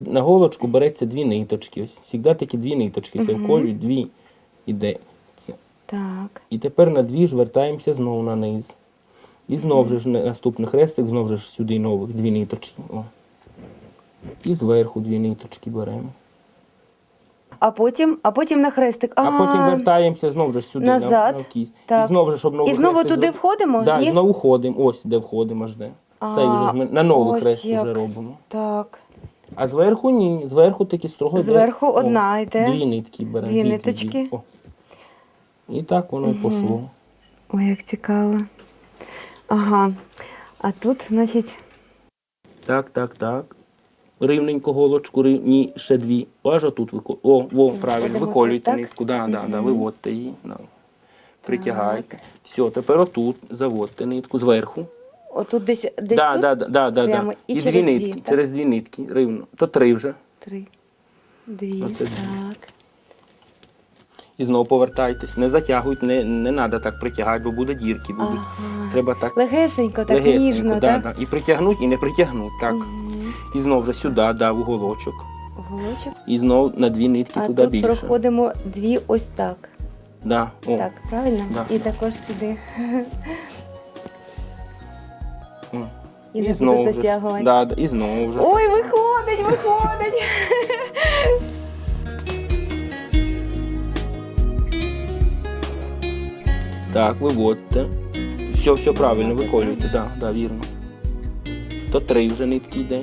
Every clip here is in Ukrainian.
На голочку береться дві ниточки. Ось завжди такі дві ниточки. Це вколюють дві іде. Так. І тепер на дві ж вертаємося знову на низ. І знову же ж наступний хрестик, знову же ж сюди нових дві ниточки. О. І зверху дві ниточки беремо. А потім, а потім на хрестик. А потім вертаємося знову ж сюди Назад. на, на кість. Так. І знову ж, щоб новий І знову хрестик туди зроб- входимо? Да, Ні? знову ходимо. Ось де входимо аж де. А, Це вже ж ми на новий ось хрест як. вже робимо. Так. А зверху ні. Зверху таки строго йде- Зверху О, одна йде. Дві нитки беремо. Дві ниточки. О. І так воно і пішло. Ой, як цікаво. Ага. А тут, значить, Так, так, так. Рівненько голочку, рив... ні, ще дві. Аж отут вико... О, во, правильно, виколюйте тут, так? нитку. Да, да, да, виводьте її. Да. Притягайте. Все, тепер отут заводьте нитку зверху. Отут десь, десь да, тут да, да, да, да, прямо да. і І, через дві нитки, так? через дві нитки, рівно. То три вже. три, дві. Оце дві. так. І знову повертайтесь. Не затягуйте, не, не треба так притягати, бо буде дірки будуть. Ага. Треба так Легесенько, так легесенько, ніжно, да, так? да. І притягнути, і не притягнути. Так. І знову вже сюди, да, в уголочок. Голочок. І знову на дві нитки А туди тут більше. проходимо дві ось так. Да. О. Так, правильно? Да. І також сюди. О. І не знову затягувати. Да, да, і знову вже. Ой, виходить, виходить. Так, виводьте. Все, все правильно, виколюйте, да, да, вірно. То три вже нитки йде.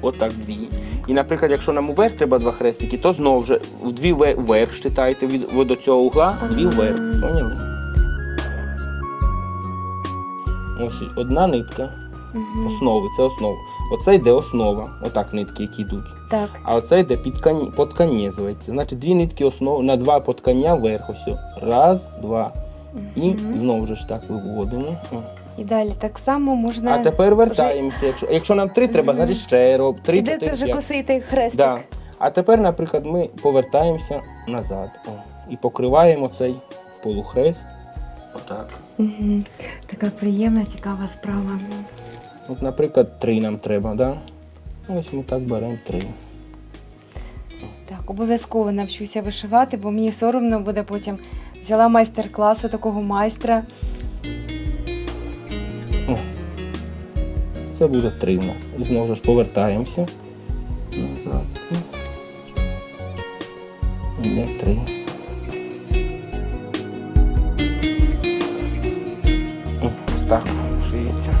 Отак дві. І, наприклад, якщо нам уверх треба два хрестики, то знову вже в дві вверх читайте від, від до цього угла, дві вверх. Поняли? Ось одна нитка. Основи, це основа. Оце йде основа. Отак нитки, які йдуть. Так. А оце йде конець зветься. Значить, дві нитки основ... на два під коня вверх. Ось. Раз, два. І знову ж так виводимо. І далі так само можна. А тепер вертаємося. Якщо, якщо нам три треба, значить ще роб. Три, Іде це вже косити хрестик. Да. А тепер, наприклад, ми повертаємося назад. О. І покриваємо цей полухрест. Отак. Угу. Така приємна, цікава справа. От, наприклад, три нам треба, да? Ось ми так беремо три. Так, обов'язково навчуся вишивати, бо мені соромно буде потім. Взяла майстер-клас у такого майстра. Це буде три в нас. І знову ж повертаємося. Назад. І Іде три. Так шиється.